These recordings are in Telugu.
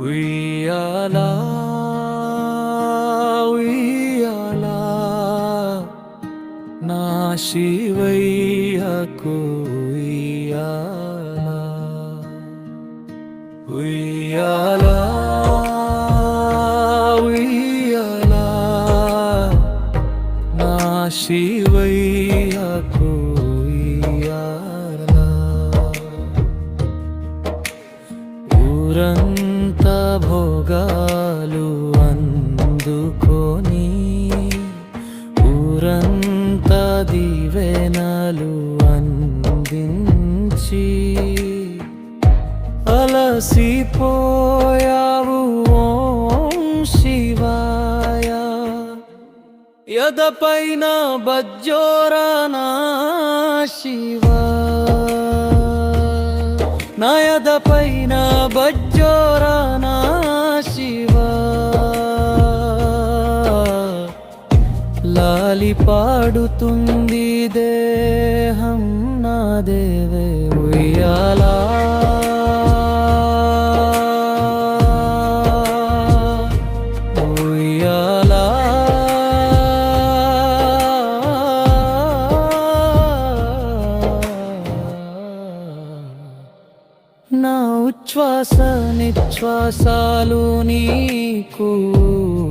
ఉయ్యాలా ఉయ్యాలా. నా శివయ్యకు ఉయ్యాలా. ఉయ్యాలా ఉయ్యాలా. నా శివయ్యకు దీవెనలు అందించి అలసిపోయావు ఓం శివాయ. యదపైన బజ్జోరానా శివా. నా యదపైన బజ్జ పాడుతుంది దేహం నా దేవే ఉయ్యాలా. ఉయ్యాలా. నా ఉచ్ఛ్వాస నిశ్వాసాలు నీకు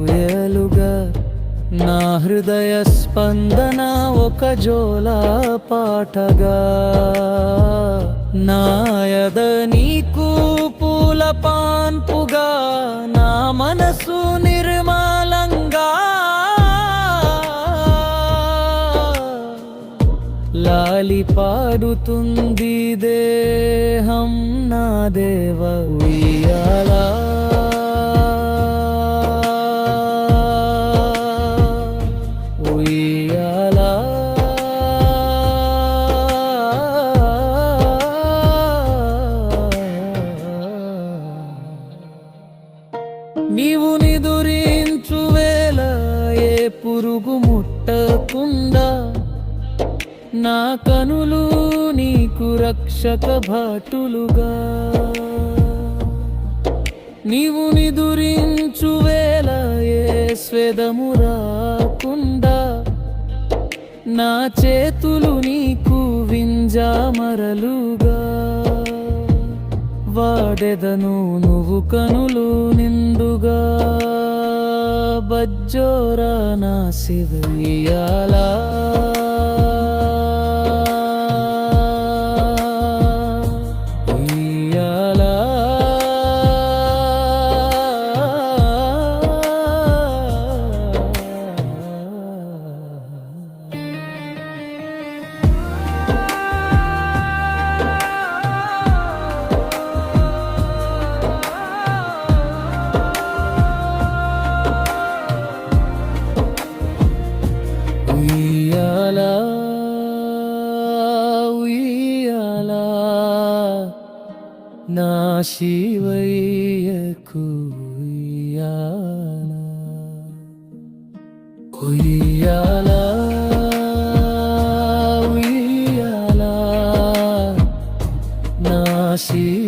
ఎలుగా నా హృదయ స్పందన ఒక జోలా పాటగా నాయద నీకు పూల పాన్పుగా నా మనసు నిర్మలంగా. లాలి పాడుతుంది దేహం నా దేవ ఉయ్యాలా. పురుగు ముట్టకుండా నా కనులు నీకు రక్షక భాటులుగా. నీవు నిదురించు వేళ ఏ స్వేదము రాకుండా. నా చేతులు నీకు వింజామరలుగా. వాడెదను నువ్వు కనులు నిండుగా. బజ్జోరా నా శివయ్యాలా? నా శివయ్యకు ఉయ్యాలా ఉయ్యాలా. నా శివ